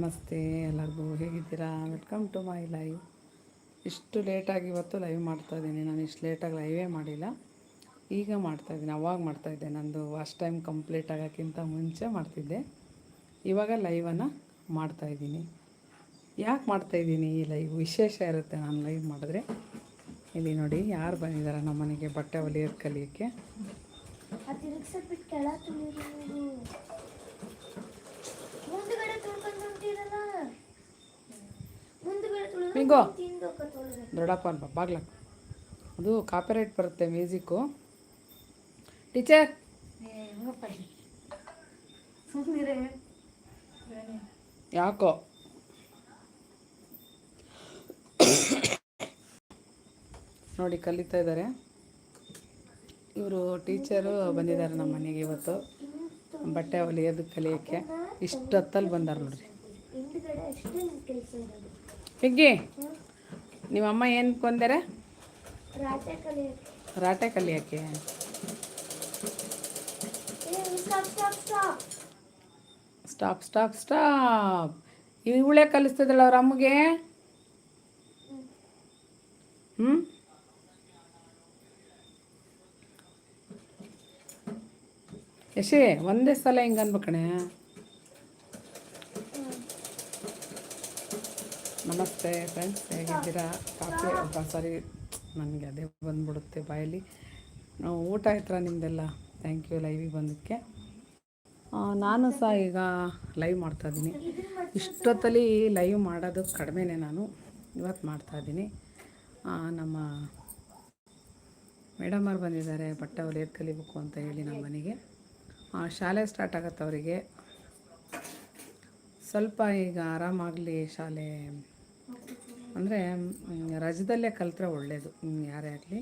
ನಮಸ್ತೆ ಎಲ್ಲರಿಗೂ ಹೇಗಿದ್ದೀರಾ? ವೆಲ್ಕಮ್ ಟು ಮೈ ಲೈವ್ ಇಷ್ಟು ಲೇಟಾಗಿ ಇವತ್ತು ಲೈವ್ ಮಾಡ್ತಾಯಿದ್ದೀನಿ ನಾನು ಇಷ್ಟು ಲೇಟಾಗಿ ಲೈವೇ ಮಾಡಿಲ್ಲ. ಈಗ ಮಾಡ್ತಾಯಿದ್ದೀನಿ ಅವಾಗ ಮಾಡ್ತಾಯಿದ್ದೆ ನಂದು ಫಸ್ಟ್ ಟೈಮ್ ಕಂಪ್ಲೀಟ್ ಆಗೋಕ್ಕಿಂತ ಮುಂಚೆ ಮಾಡ್ತಿದ್ದೆ. ಇವಾಗ ಲೈವನ್ನು ಮಾಡ್ತಾಯಿದ್ದೀನಿ ಯಾಕೆ ಮಾಡ್ತಾಯಿದ್ದೀನಿ ಈ ಲೈವ್ ವಿಶೇಷ ಇರುತ್ತೆ ನಾನು ಲೈವ್ ಮಾಡಿದ್ರೆ. ಇಲ್ಲಿ ನೋಡಿ, ಯಾರು ಬಂದಿದ್ದಾರೆ ನಮ್ಮ ಮನೆಗೆ ಬಟ್ಟೆ ಹೊಲಿಯೋದು ಕಲಿಯೋಕ್ಕೆ? ಮಿಂಗೋ. ದೊಡ್ಡಪ್ಪ ಬಾಗ್ಲಾಕ ಅದು ಕಾಪಿರೈಟ್ ಬರುತ್ತೆ ಮ್ಯೂಸಿಕ್ಕು. ಟೀಚರ್. ಯಾಕೋ? ನೋಡಿ ಕಲಿತಾ ಇದ್ದಾರೆ. ಇವರು ಟೀಚರು ಬಂದಿದ್ದಾರೆ ನಮ್ಮ ಮನೆಗೆ ಇವತ್ತು. ಬಟ್ಟೆ ಹೊಲಿಯೋದು ಕಲಿಯೋಕ್ಕೆ. ಇಷ್ಟೊತ್ತಲ್ಲಿ ಬಂದಾರ ನೋಡ್ರಿ. ಹಿಗ್ಗಿ ನಿಮ್ಮಮ್ಮ ಏನು ಕೊಂದರೆ? ರಾಟೆ ಕಲಿಯಕ್ಕೆ stop stop stop stop stop stop ಇವಳೇ ಕಲಿಸ್ತದಲ್ಲ ಅವ್ರ ಅಮ್ಮಗೆ? ಹ್ಞೂ ಯಶೇ ಒಂದೇ ಸಲ ಹಿಂಗೆ ಅನ್ಬೇಕಣೆ. ನಮಸ್ತೆ ಫ್ರೆಂಡ್ಸ್ ಹೇಗಿದ್ದೀರಾ? ಕಾಫಿ ಒಬ್ಬ ಸಾರಿ ನನಗೆ ಅದೇ ಬಂದ್ಬಿಡುತ್ತೆ ಬಾಯಲ್ಲಿ. ಊಟ ಆಯ್ತರ ನಿಮ್ಮದೆಲ್ಲ ಥ್ಯಾಂಕ್ ಯು ಲೈವಿಗೆ ಬಂದಕ್ಕೆ. ನಾನು ಸಹ ಈಗ ಲೈವ್ ಮಾಡ್ತಾಯಿದ್ದೀನಿ ಇಷ್ಟೊತ್ತಲ್ಲಿ ಲೈವ್ ಮಾಡೋದು ಕಡಿಮೆನೇ ನಾನು. ಇವತ್ತು ಮಾಡ್ತಾಯಿದ್ದೀನಿ ನಮ್ಮ ಮೇಡಮ್ ಅವ್ರು ಬಂದಿದ್ದಾರೆ, ಬಟ್ಟೆ ಹೊಲಿಯೋದು ಕಲಿಬೇಕು ಅಂತ ಹೇಳಿ ನಮ್ಮ ಮನೆಗೆ. ಶಾಲೆ ಸ್ಟಾರ್ಟ್ ಆಗತ್ತೆ ಅವರಿಗೆ. ಸ್ವಲ್ಪ ಈಗ ಆರಾಮಾಗಲಿ ಶಾಲೆ. ಅಂದರೆ ರಜದಲ್ಲೇ ಕಲಿತ್ರೆ ಒಳ್ಳೆಯದು ಯಾರೇ ಆಗಲಿ.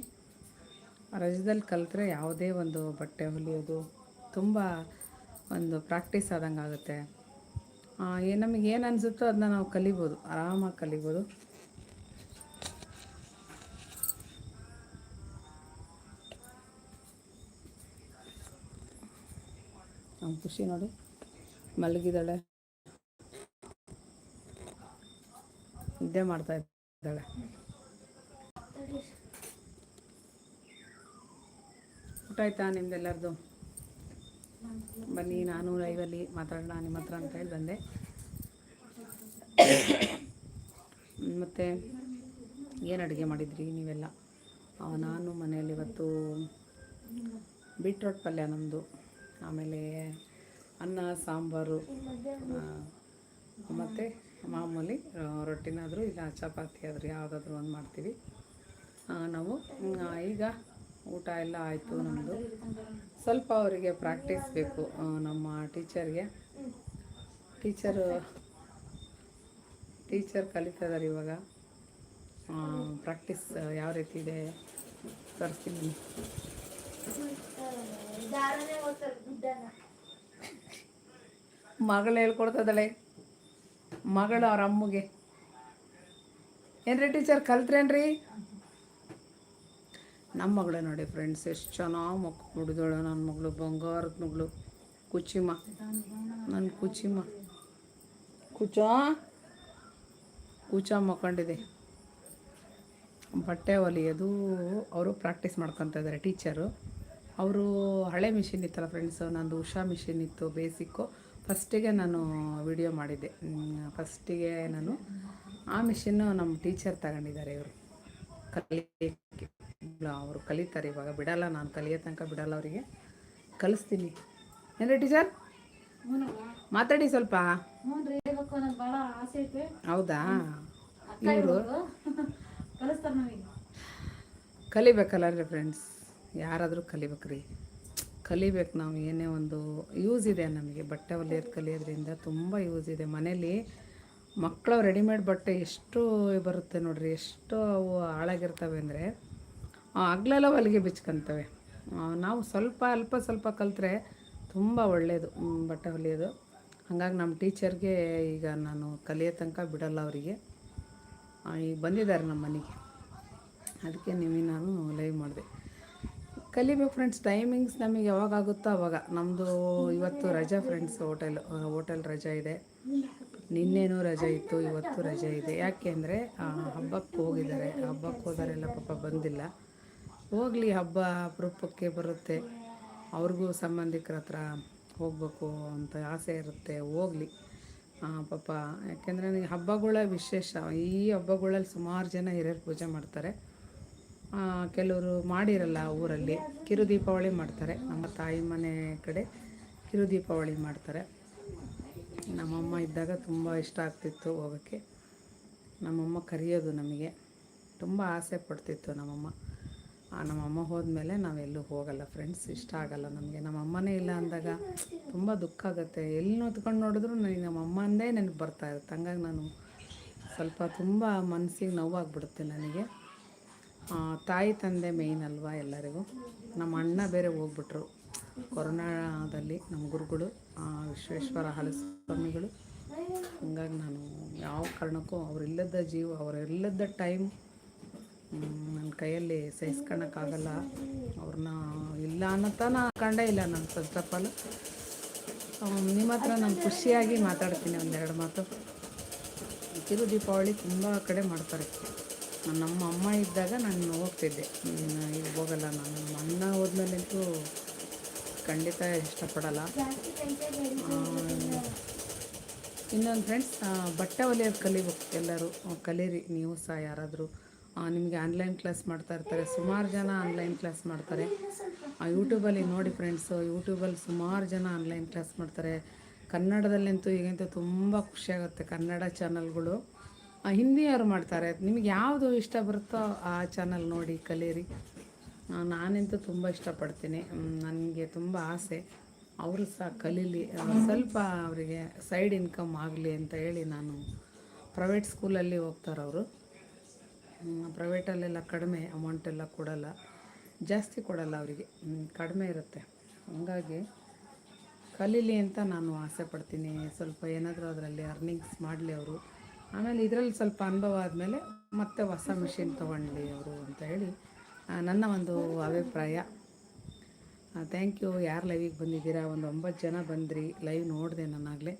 ರಜದಲ್ಲಿ ಕಲಿತ್ರೆ ಯಾವುದೇ ಒಂದು ಬಟ್ಟೆ ಹೊಲಿಯೋದು ತುಂಬ ಒಂದು ಪ್ರಾಕ್ಟೀಸ್ ಆದಂಗೆ ಆಗುತ್ತೆ. ನಮಗೆ ಏನು ಅನಿಸುತ್ತೋ ಅದನ್ನ ನಾವು ಕಲಿಬೋದು. ಆರಾಮಾಗಿ ಕಲಿಬೋದು. ಖುಷಿ ನೋಡಿ. ಮಲಗಿದ್ದಾಳೆ. ನಿದ್ದೆ ಮಾಡ್ತಾ ಇದ್ದಾಳೆ. ಊಟ ಆಯ್ತಾ ನಿಮ್ದೆಲ್ಲರದು? ಬನ್ನಿ, ನಾನು ಲೈವಲ್ಲಿ ಮಾತಾಡೋಣ ನಿಮ್ಮ ಹತ್ರ ಅಂತ ಹೇಳಿ ಬಂದೆ. ಮತ್ತು ಏನು ಅಡುಗೆ ಮಾಡಿದ್ರಿ ನೀವೆಲ್ಲ? ನಾನು ಮನೆಯಲ್ಲಿ ಇವತ್ತು ಬೀಟ್ರೋಟ್ ಪಲ್ಯ ನಮ್ಮದು ಆಮೇಲೆ ಅನ್ನ, ಸಾಂಬಾರು ಮತ್ತು ಮಾಮೂಲಿ ರೊಟ್ಟಿನಾದರೂ ಇಲ್ಲ ಚಪಾತಿ ಆದರೂ ಯಾವುದಾದ್ರೂ ಒಂದು ಮಾಡ್ತೀವಿ. ನಾವು ಈಗ ಊಟ ಎಲ್ಲ ಆಯಿತು ನಮ್ಮದು ಸ್ವಲ್ಪ ಅವರಿಗೆ ಪ್ರಾಕ್ಟೀಸ್ ಬೇಕು ನಮ್ಮ ಟೀಚರ್ಗೆ. ಟೀಚರು ಟೀಚರ್ ಕಲಿತಿದ್ದಾರೆ ಇವಾಗ. ಪ್ರಾಕ್ಟೀಸ್ ಯಾವ ರೀತಿ ಇದೆ ತರ್ತೀನಿ ಮಗಳು ಹೇಳ್ಕೊಡ್ತದಳೆ. ಮಗಳು ಅವ್ರ ಅಮ್ಮಗೆ. ಏನ್ರಿ ಟೀಚರ್, ಕಲ್ತ್ರೇನ್ರಿ? ನಮ್ಮ ಮಗಳು ನೋಡಿ ಫ್ರೆಂಡ್ಸ್ ಎಷ್ಟು ಚೆನ್ನಾಗಿ ಮಕ್ಕ ಹುಡಿದೋಳು ನನ್ನ ಮಗಳು ಬಂಗಾರದ ಮಗಳು. ಕುಚಿಮ್ಮ ನನ್ನ ಕುಚಿಮ್ಮ ಕುಚ? ಕುಚ ಮಕ್ಕೊಂಡಿದೆ. ಬಟ್ಟೆ ಹೊಲಿಯೋದು ಅವರು ಪ್ರಾಕ್ಟೀಸ್ ಮಾಡ್ಕೊತಾ ಇದ್ದಾರೆ ಟೀಚರು. ಅವರು ಹಳೆ ಮಿಷಿನ್ ಇತ್ತಲ್ಲ ಫ್ರೆಂಡ್ಸು ನಂದು ಉಷಾ ಮಿಷಿನ್ ಇತ್ತು ಬೇಸಿಕ್ಕು ಫಸ್ಟಿಗೆ ನಾನು ವಿಡಿಯೋ ಮಾಡಿದ್ದೆ. ಫಸ್ಟಿಗೆ ನಾನು ಆ ಮಿಷಿನ್ನು ನಮ್ಮ ಟೀಚರ್ ತಗೊಂಡಿದ್ದಾರೆ ಇವರು. ಕಲಿ ಅವರು ಕಲಿತಾರೆ ಇವಾಗ. ಬಿಡಲ್ಲ ನಾನು ಕಲಿಯೋ ತನಕ ಬಿಡಲ್ಲ ಅವರಿಗೆ. ಕಲಿಸ್ತೀನಿ. ಏನ್ರಿ ಟೀಚರ್? ಮಾತಾಡಿ ಸ್ವಲ್ಪ. ಹೌದಾ? ಇವರು? ಕಲಿಬೇಕಲ್ಲ ರೀ ಫ್ರೆಂಡ್ಸ್ ಯಾರಾದರೂ ಕಲಿಬೇಕ್ರಿ. ಕಲಿಬೇಕು ನಾವು, ಏನೇ ಒಂದು ಯೂಸ್ ಇದೆ ನಮಗೆ. ಬಟ್ಟೆ ಹೊಲಿಯೋದು ಕಲಿಯೋದ್ರಿಂದ ತುಂಬ ಯೂಸ್ ಇದೆ. ಮನೇಲಿ ಮಕ್ಕಳು ರೆಡಿಮೇಡ್ ಬಟ್ಟೆ ಎಷ್ಟು ಬರುತ್ತೆ ನೋಡಿರಿ, ಎಷ್ಟು ಅವು ಹಾಳಾಗಿರ್ತವೆ ಅಂದರೆ ಹಗ್ಲೆಲ್ಲ ಹೊಲಿಗೆ ಬಿಚ್ಕೊಂತವೆ. ನಾವು ಸ್ವಲ್ಪ ಅಲ್ಪ ಸ್ವಲ್ಪ ಕಲಿತ್ರೆ ತುಂಬ ಒಳ್ಳೆಯದು ಬಟ್ಟೆ ಹೊಲಿಯೋದು ಹಾಗಾಗಿ ನಮ್ಮ ಟೀಚರ್ಗೆ ಈಗ ನಾನು ಕಲಿಯೋ ತನಕ ಬಿಡಲ್ಲ ಅವರಿಗೆ. ಈಗ ಬಂದಿದ್ದಾರೆ ನಮ್ಮ ಮನೆಗೆ. ಅದಕ್ಕೆ ನಿಮಗೆ ನಾನು ಲೈವ್ ಮಾಡಿದೆ. ಕಲಿಬೇಕು ಫ್ರೆಂಡ್ಸ್ ಟೈಮಿಂಗ್ಸ್ ನಮಗೆ ಯಾವಾಗ ಆಗುತ್ತೋ ಅವಾಗ. ನಮ್ಮದು ಇವತ್ತು ರಜಾ ಫ್ರೆಂಡ್ಸ್ ಹೋಟೆಲ್ ಹೋಟೆಲ್ ರಜಾ ಇದೆ. ನಿನ್ನೆನೂ ರಜೆ ಇತ್ತು, ಇವತ್ತು ರಜೆ ಇದೆ. ಯಾಕೆ ಅಂದರೆ ಹಬ್ಬಕ್ಕೆ ಹೋಗಿದ್ದಾರೆ. ಹಬ್ಬಕ್ಕೆ ಹೋದರೆಲ್ಲ ಪಾಪ ಬಂದಿಲ್ಲ. ಹೋಗಲಿ, ಹಬ್ಬ ಅಪರೂಪಕ್ಕೆ ಬರುತ್ತೆ. ಅವ್ರಿಗೂ ಸಂಬಂಧಿಕರ ಹತ್ರ ಹೋಗಬೇಕು ಅಂತ ಆಸೆ ಇರುತ್ತೆ. ಹೋಗಲಿ. ಪಾಪ, ಯಾಕೆಂದರೆ ನನಗೆ ಹಬ್ಬಗಳ ವಿಶೇಷ, ಈ ಹಬ್ಬಗಳಲ್ಲಿ ಸುಮಾರು ಜನ ಹಿರಿಯರು ಪೂಜೆ ಮಾಡ್ತಾರೆ. ಕೆಲವರು ಮಾಡಿರಲ್ಲ ಊರಲ್ಲಿ. ಕಿರು ದೀಪಾವಳಿ ಮಾಡ್ತಾರೆ. ನಮ್ಮ ತಾಯಿ ಮನೆ ಕಡೆ ಕಿರು ದೀಪಾವಳಿ ಮಾಡ್ತಾರೆ. ನಮ್ಮಮ್ಮ ಇದ್ದಾಗ ತುಂಬ ಇಷ್ಟ ಆಗ್ತಿತ್ತು ಹೋಗೋಕ್ಕೆ. ನಮ್ಮಮ್ಮ ಕರೆಯೋದು ನಮಗೆ. ತುಂಬ ಆಸೆ ಪಡ್ತಿತ್ತು ನಮ್ಮಮ್ಮ. ನಮ್ಮಮ್ಮ ಹೋದ್ಮೇಲೆ ನಾವೆಲ್ಲೂ ಹೋಗಲ್ಲ ಫ್ರೆಂಡ್ಸ್, ಇಷ್ಟ ಆಗಲ್ಲ ನಮಗೆ. ನಮ್ಮಮ್ಮನೇ ಇಲ್ಲ ಅಂದಾಗ ತುಂಬ ದುಃಖ ಆಗುತ್ತೆ. ಎಲ್ಲಿ ನೋತ್ಕೊಂಡು ನೋಡಿದ್ರು ನನಗೆ ನಮ್ಮ ಅಮ್ಮಂದೇ ನೆನಪು ಬರ್ತಾ ಇರುತ್ತೆ. ಹಂಗಾಗಿ ನಾನು ಸ್ವಲ್ಪ ತುಂಬ ಮನಸ್ಸಿಗೆ ನೋವಾಗ್ಬಿಡುತ್ತೆ ನನಗೆ. ತಾಯಿ ತಂದೆ ಮೇಯ್ನ್ ಅಲ್ವಾ ಎಲ್ಲರಿಗೂ? ನಮ್ಮ ಅಣ್ಣ ಬೇರೆ ಹೋಗ್ಬಿಟ್ರು. ಕೊರೋನಾದಲ್ಲಿ ನಮ್ಮ ಗುರುಗಳು ವಿಶ್ವೇಶ್ವರ ಹಲಸ್ವಾಮಿಗಳು. ಹಂಗಾಗಿ ನಾನು ಯಾವ ಕಾರಣಕ್ಕೂ ಅವರಿಲ್ಲದ ಜೀವ, ಅವರಿಲ್ಲದ ಟೈಮ್ ನನ್ನ ಕೈಯಲ್ಲಿ ಸಹಿಸ್ಕೊಳಕ್ಕಾಗಲ್ಲ ಅವ್ರನ್ನ ಇಲ್ಲ ಅನ್ನೋತನ ಕಂಡ ಇಲ್ಲ ನಾನು ಫಸ್ಟ್ ಆಲ್ ನಿಮ್ಮ ಹತ್ರ ನಾನು ಖುಷಿಯಾಗಿ ಮಾತಾಡ್ತೀನಿ ಒಂದೆರಡು ಮಾತು. ಕಿರು ದೀಪಾವಳಿ ತುಂಬ ಕಡೆ ಮಾಡ್ತಾರೆ. ನಮ್ಮ ಅಮ್ಮ ಇದ್ದಾಗ ನಾನು ಹೋಗ್ತಿದ್ದೆ. ಈಗ ಹೋಗಲ್ಲ ನಾನು. ನಮ್ಮ ಅಣ್ಣ ಹೋದ್ಮೇಲಂತೂ ಖಂಡಿತ ಇಷ್ಟಪಡಲ್ಲ. ಇನ್ನೊಂದು ಫ್ರೆಂಡ್ಸ್ ಬಟ್ಟೆ ಹೊಲಿಯೋದು ಕಲಿಬೇಕು ಎಲ್ಲರೂ. ಕಲೀರಿ, ನೀವು ಸಹ ಯಾರಾದರೂ. ನಿಮಗೆ ಆನ್ಲೈನ್ ಕ್ಲಾಸ್ ಮಾಡ್ತಾ ಇರ್ತಾರೆ. ಸುಮಾರು ಜನ ಆನ್ಲೈನ್ ಕ್ಲಾಸ್ ಮಾಡ್ತಾರೆ. ಯೂಟ್ಯೂಬಲ್ಲಿ ನೋಡಿ ಫ್ರೆಂಡ್ಸು ಯೂಟ್ಯೂಬಲ್ಲಿ ಸುಮಾರು ಜನ ಆನ್ಲೈನ್ ಕ್ಲಾಸ್ ಮಾಡ್ತಾರೆ. ಕನ್ನಡದಲ್ಲಂತೂ ಈಗಂತೂ ತುಂಬ ಖುಷಿಯಾಗುತ್ತೆ ಕನ್ನಡ ಚಾನಲ್ಗಳು ಹಿಂದಿಯವರು ಮಾಡ್ತಾರೆ? ನಿಮಗೆ ಯಾವುದು ಇಷ್ಟ ಬರುತ್ತೋ ಆ ಚಾನಲ್ ನೋಡಿ, ಕಲೀರಿ. ನಾನಂತೂ ತುಂಬ ಇಷ್ಟಪಡ್ತೀನಿ. ನನಗೆ ತುಂಬ ಆಸೆ. ಅವರು ಸಹ ಕಲೀಲಿ. ಸ್ವಲ್ಪ ಅವರಿಗೆ ಸೈಡ್ ಇನ್ಕಮ್ ಆಗಲಿ ಅಂತ ಹೇಳಿ ನಾನು ಪ್ರೈವೇಟ್ ಸ್ಕೂಲಲ್ಲಿ ಹೋಗ್ತಾರೆ ಅವರು. ಪ್ರೈವೇಟಲ್ಲೆಲ್ಲ ಕಡಿಮೆ ಅಮೌಂಟೆಲ್ಲ ಕೊಡಲ್ಲ. ಜಾಸ್ತಿ ಕೊಡಲ್ಲ ಅವರಿಗೆ. ಕಡಿಮೆ ಇರುತ್ತೆ. ಹಂಗಾಗಿ ಕಲೀಲಿ ಅಂತ ನಾನು ಆಸೆ ಪಡ್ತೀನಿ. ಸ್ವಲ್ಪ ಏನಾದರೂ ಅದರಲ್ಲಿ ಅರ್ನಿಂಗ್ಸ್ ಮಾಡಲಿ ಅವರು. ಆಮೇಲೆ ಇದರಲ್ಲಿ ಸ್ವಲ್ಪ ಅನುಭವ ಆದಮೇಲೆ ಮತ್ತೆ ಹೊಸ ಮಿಷಿನ್ ತೊಗೊಳ್ಳಿ ಅವರು ಅಂತ ಹೇಳಿ ನನ್ನ ಒಂದು ಅಭಿಪ್ರಾಯ. ಥ್ಯಾಂಕ್ ಯು ಯಾರು ಲೈವಿಗೆ ಬಂದಿದ್ದೀರಾ? ಒಂದು ಒಂಬತ್ತು ಜನ ಬಂದ್ರಿ ಲೈವ್ ನೋಡಿದೆ ನಾನಾಗಲೇ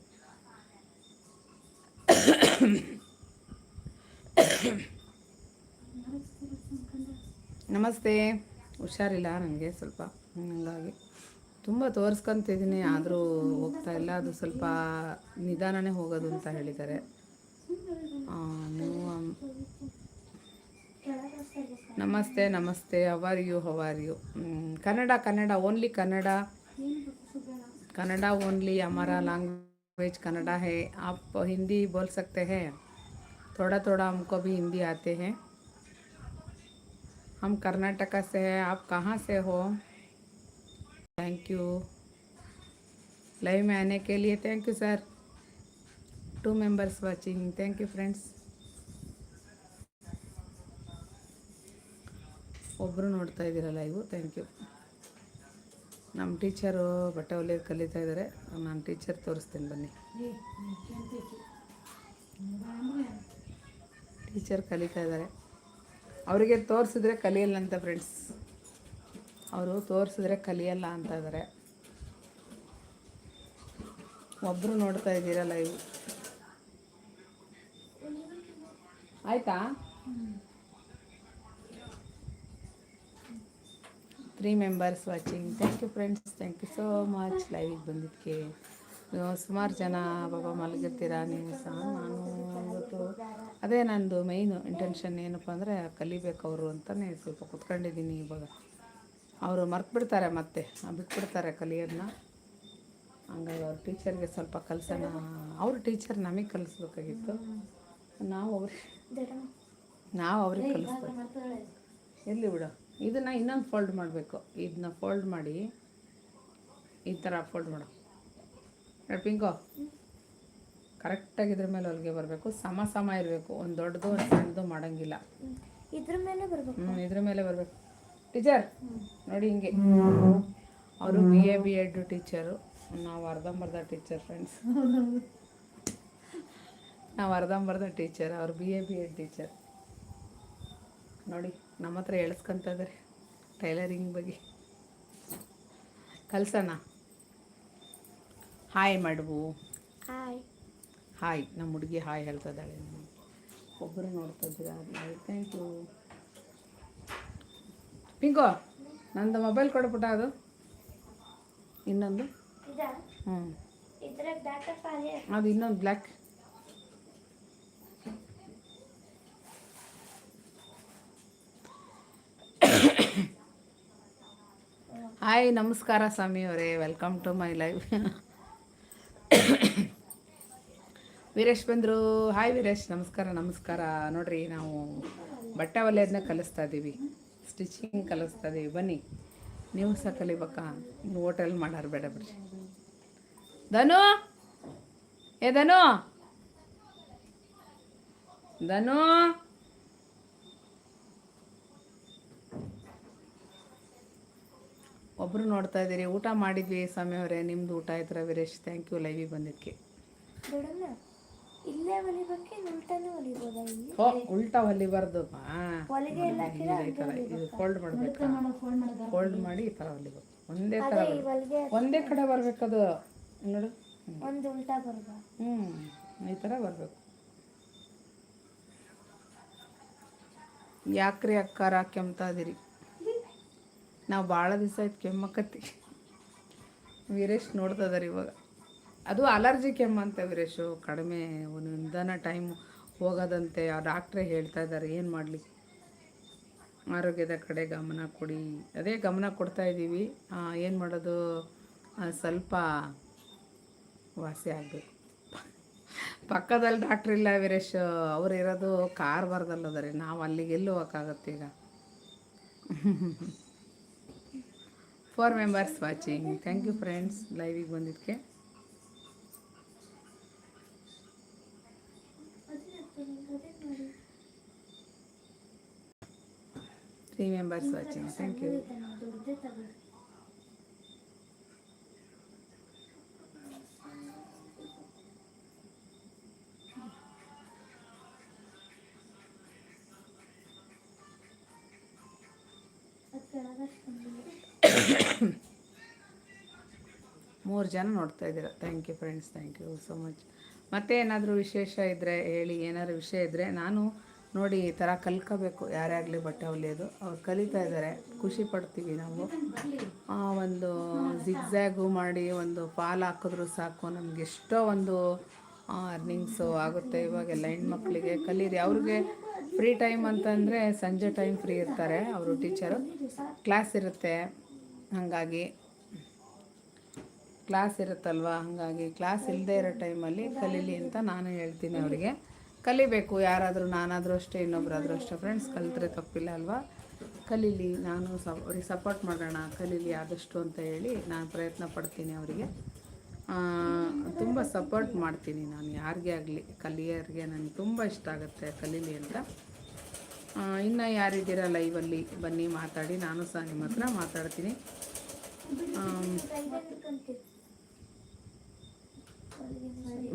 ನಮಸ್ತೆ. ಹುಷಾರಿಲ್ಲ ನನಗೆ ಸ್ವಲ್ಪ, ಹಂಗಾಗಿ. ತುಂಬ ತೋರಿಸ್ಕೊತಿದ್ದೀನಿ, ಆದರೂ ಹೋಗ್ತಾ ಇಲ್ಲ. ಅದು ಸ್ವಲ್ಪ ನಿಧಾನನೇ ಹೋಗೋದು ಅಂತ ಹೇಳಿದ್ದಾರೆ. ನಮಸ್ತೆ ನಮಸ್ತೆ how are you how are you Kannada Kannada only Kannada Kannada only हमारा लैंग्वेज कन्नड़ा है आप हिंदी बोल सकते हैं थोड़ा थोड़ा हमको भी हिंदी आते हैं हम कर्नाटका से हैं आप कहाँ से हो थैंक यू लाइव में आने के लिए thank you sir two members watching thank you friends ಒಬ್ಬರು ನೋಡ್ತಾ ಇದ್ದೀರಲ್ಲ ಲೈವ್ ಥ್ಯಾಂಕ್ ಯು ನಮ್ಮ ಟೀಚರು ಬಟ್ಟೆ ಹೊಲಿಯೋದು ಕಲಿತಾ ಇದ್ದಾರೆ ನಾನು ಟೀಚರ್ ತೋರಿಸ್ತೀನಿ ಬನ್ನಿ. ಟೀಚರ್ ಕಲಿತಾ ಇದ್ದಾರೆ ಅವರಿಗೆ ತೋರಿಸಿದ್ರೆ ಕಲಿಯಲ್ಲ ಅಂತ ಫ್ರೆಂಡ್ಸ್ ಅವರು ತೋರಿಸಿದ್ರೆ ಕಲಿಯಲ್ಲ ಅಂತ ಇದ್ದಾರೆ ಒಬ್ಬರು ನೋಡ್ತಾ ಇದ್ದೀರ ಲೈವ್ ಆಯ್ತಾ? Three members watching thank you friends thank you so much ಲೈವಿಗೆ ಬಂದಿದ್ದಕ್ಕೆ. ಸುಮಾರು ಜನ ಪಾಪ ಮಲಗಿರ್ತೀರಾ ನೀವು ಸಹ. ನಾನು ಇವತ್ತು ಅದೇ ನಂದು ಮೈನು ಇಂಟೆನ್ಷನ್ ಏನಪ್ಪ ಅಂದರೆ ಕಲಿಬೇಕು ಅವರು ಅಂತಲೇ ಸ್ವಲ್ಪ ಕುತ್ಕೊಂಡಿದ್ದೀನಿ ಇವಾಗ. ಅವರು ಮರ್ತ್ಬಿಡ್ತಾರೆ ಮತ್ತೆ. ಬಿಟ್ಬಿಡ್ತಾರೆ ಕಲಿಯೋದನ್ನ ಹಂಗಾಗಿ ಅವ್ರ ಟೀಚರ್ಗೆ ಸ್ವಲ್ಪ ಕಲ್ಸೋಣ. ಅವ್ರ ಟೀಚರ್ ನಮಗೆ ಕಲಿಸ್ಬೇಕಾಗಿತ್ತು. ನಾವು ಅವ್ರಿಗೆ ನಾವು ಅವ್ರಿಗೆ ಕಲಿಸ್ಬೇಕು. ಎಲ್ಲಿ ಬಿಡು. ಇದನ್ನು ಇನ್ನೊಂದು ಫೋಲ್ಡ್ ಮಾಡಬೇಕು. ಇದನ್ನ ಫೋಲ್ಡ್ ಮಾಡಿ ಈ ಥರ ಫೋಲ್ಡ್ ಮಾಡು. ನೋಡಿ ಪಿಂಕೋ. ಕರೆಕ್ಟಾಗಿ ಇದ್ರ ಮೇಲೆ ಹೊಲಿಗೆ ಬರಬೇಕು. ಸಮ ಸಮ ಇರಬೇಕು. ಒಂದು ದೊಡ್ಡದು ಒಂದು ಸಣ್ಣದು ಮಾಡೋಂಗಿಲ್ಲ. ಇದ್ರ ಮೇಲೆ ಬರಬೇಕು. ಹ್ಞೂ ಇದ್ರ ಮೇಲೆ ಬರಬೇಕು. ಟೀಚರ್ ನೋಡಿ ಹಿಂಗೆ. ಅವರು B A B Ed teacher ನಾವು ಅರ್ಧಂಬರ್ಧ ಟೀಚರ್ ಫ್ರೆಂಡ್ಸ್ ನಾವು ಅರ್ಧಂಬರ್ಧ ಟೀಚರ್ ಅವ್ರು B A B Ed teacher. ನೋಡಿ ನಮ್ಮ ಹತ್ರ ಎಳ್ಸ್ಕೊಂತ ಇದ್ದಾರೆ ಟೈಲರಿಂಗ್ ಬಗ್ಗೆ. ಕಲ್ಸೋಣ ಹಾಯ್ ಮಾಡುವು ಹಾಯ್ ಹಾಯ್ ನಮ್ಮ ಹುಡುಗಿ ಹಾಯ್ ಹೇಳ್ತಾ ಇದ್ದಾಳೆ ಒಬ್ಬರು ನೋಡ್ತಾ ಇದ್ದೀರಾ? ಥ್ಯಾಂಕ್ ಯು ಪಿಂಕು ನಂದು ಮೊಬೈಲ್ ಕೊಡ್ಬಿಟ್ಟ ಅದು. ಇನ್ನೊಂದು? ಹ್ಞೂ ಅದು ಇನ್ನೊಂದು ಬ್ಲ್ಯಾಕ್ ಹಾಯ್, ನಮಸ್ಕಾರ ಸ್ವಾಮಿ ಅವರೇ. Welcome to my live Veeresh ಬಂದರು. ಹಾಯ್ ವೀರೇಶ್, ನಮಸ್ಕಾರ ನಮಸ್ಕಾರ. ನೋಡ್ರಿ, ನಾವು ಬಟ್ಟೆ ಹೊಲಿಯೋದನ್ನ ಕಲಿಸ್ತಾ ಇದ್ದೀವಿ ಸ್ಟಿಚಿಂಗ್ ಕಲಿಸ್ತಾ ಇದ್ದೀವಿ ಬನ್ನಿ, ನೀವು ಸಹ ಕಲಿಬೇಕಾ. ನೀವು ಹೋಟೆಲ್ ಮಾಡಾರು ಬೇಡ ಬಿಡ್ರಿ. ಧನು? ಏ ಧನು? ಧನು? ಒಬ್ಬರು ನೋಡ್ತಾ ಇದ್ದೀರಿ ಊಟ ಮಾಡಿದ್ವಿ ಸ್ವಾಮಿ ಅವರೇ ನಿಮ್ದು ಊಟ ಆಯ್ತರ ವೀರೇಶ್ ಥ್ಯಾಂಕ್ ಯು ಲೈವಿ ಬಂದಿದ್ದಕ್ಕೆ. ದೊಡ್ಡಮ್ಮ ಇಲ್ಲೇ ಹೊಲಿಬೇಕೆ ಉಲ್ಟಾನೇ ಹೊಲಿಬೋದಾ ಇಲ್ಲಿ? ಓ ಉಲ್ಟಾ ಹೊಲಿಬಾರ್ದು. ಹೊಲಿಗೆ ಎಲ್ಲ ಫೋಲ್ಡ್ ಮಾಡಬೇಕು? ಫೋಲ್ಡ್ ಮಾಡಿ ಈ ಥರ ಹೊಲಿಬೇಕು. ಒಂದೇ ಥರ ಹೊಲಿಗೆ ಒಂದೇ ಕಡೆ ಬರ್ಬೇಕದು. ನೋಡು. ಒಂದು ಉಲ್ಟಾ ಹ್ಞೂ ಈ ಥರ ಬರಬೇಕು. ಯಾಕ್ರಿ ಅಕ್ಕಾರ ಕೆಮ್ತಾ ಇದೀರಿ ನಾವು ಭಾಳ ದಿವಸ ಆಯ್ತು ಕೆಮ್ಮಕತ್ತಿ ವೀರೇಶ್ ನೋಡ್ತಾ ಇದಾರೆ ಇವಾಗ. ಅದು ಅಲರ್ಜಿ ಕೆಮ್ಮಂತೆ ವೀರೇಶು, ಕಡಿಮೆ ಒಂದು ನಿಧಾನ ಟೈಮ್ ಹೋಗೋದಂತೆ ಆ ಡಾಕ್ಟ್ರೇ ಹೇಳ್ತಾ ಇದ್ದಾರೆ ಏನು ಮಾಡಲಿ? ಆರೋಗ್ಯದ ಕಡೆ ಗಮನ ಕೊಡಿ. ಅದೇ ಗಮನ ಕೊಡ್ತಾ ಇದ್ದೀವಿ ಏನು ಮಾಡೋದು? ಸ್ವಲ್ಪ ವಾಸಿ ಆಗಬೇಕು. ಪಕ್ಕದಲ್ಲಿ ಡಾಕ್ಟ್ರ್ ಇಲ್ಲ ವೀರೇಶ್, ಅವ್ರು ಇರೋದು ಕಾರ್ ಬರ್ದಲ್ಲದರಿ. ನಾವು ಅಲ್ಲಿಗೆ ಎಲ್ಲಿ ಈಗ? Four members watching thank you friends ಲೈವಿಗೆ ಬಂದಿದ್ದಕ್ಕೆ. Three members watching thank you ಮೂರು ಜನ ನೋಡ್ತಾ ಇದ್ದೀರಾ. Thank you friends thank you so much ಮತ್ತೆ ಏನಾದರೂ ವಿಶೇಷ ಇದ್ದರೆ ಹೇಳಿ ಏನಾದ್ರು ವಿಷಯ ಇದ್ದರೆ ನಾನು ನೋಡಿ ಈ ಥರ ಕಲ್ಕೋಬೇಕು ಯಾರೇ ಆಗಲಿ ಬಟ್ಟೆ ಹೊಲಿಯೋದು. ಅವ್ರು ಕಲಿತಾ ಇದ್ದಾರೆ ಖುಷಿ ಪಡ್ತೀವಿ ನಾವು. ಆ, ಒಂದು ಜಿಗ್ಜ್ಯಾಗು ಮಾಡಿ ಒಂದು ಫಾಲ್ ಹಾಕಿದ್ರು ಸಾಕು. ನಮ್ಗೆ ಎಷ್ಟೋ ಒಂದು ಅರ್ನಿಂಗ್ಸು ಆಗುತ್ತೆ ಇವಾಗೆಲ್ಲ ಹೆಣ್ಮಕ್ಳಿಗೆ. ಕಲೀರಿ. ಅವ್ರಿಗೆ ಫ್ರೀ ಟೈಮ್ ಅಂತಂದರೆ ಸಂಜೆ ಟೈಮ್ ಫ್ರೀ ಇರ್ತಾರೆ. ಅವರು ಟೀಚರು ಕ್ಲಾಸ್ ಇರುತ್ತೆ. ಹಾಗಾಗಿ ಕ್ಲಾಸ್ ಇರುತ್ತಲ್ವ? ಹಾಗಾಗಿ ಕ್ಲಾಸ್ ಇಲ್ಲದೆ ಇರೋ ಟೈಮಲ್ಲಿ ಕಲೀಲಿ ಅಂತ ನಾನು ಹೇಳ್ತೀನಿ ಅವರಿಗೆ. ಕಲಿಬೇಕು, ಯಾರಾದರೂ ನಾನಾದರೂ ಅಷ್ಟೇ ಇನ್ನೊಬ್ಬರಾದರೂ ಅಷ್ಟೇ. ಫ್ರೆಂಡ್ಸ್ ಕಲಿತ್ರೆ ತಪ್ಪಿಲ್ಲ ಅಲ್ವಾ? ಕಲೀಲಿ, ನಾನು ಅವ್ರಿಗೆ ಸಪೋರ್ಟ್ ಮಾಡೋಣ, ಕಲೀಲಿ ಆದಷ್ಟು ಅಂತ ಹೇಳಿ ನಾನು ಪ್ರಯತ್ನ ಪಡ್ತೀನಿ ಅವರಿಗೆ. ತುಂಬ ಸಪೋರ್ಟ್ ಮಾಡ್ತೀನಿ ನಾನು, ಯಾರಿಗೆ ಆಗಲಿ. ಕಲಿಯೋರಿಗೆ ನನಗೆ ತುಂಬ ಇಷ್ಟ ಆಗುತ್ತೆ ಕಲೀಲಿ ಅಂತ. ಇನ್ನು ಯಾರಿದ್ದೀರ ಲೈವಲ್ಲಿ ಬನ್ನಿ ಮಾತಾಡಿ, ನಾನು ಸಹ ನಿಮ್ಮ ಹತ್ರ ಮಾತಾಡ್ತೀನಿ ಆಮ್, ಕೈಗೆ ಹಿಡ್ಕೊಂತೀವಿ. ಹೊಲಿಗೆ ಸರಿ.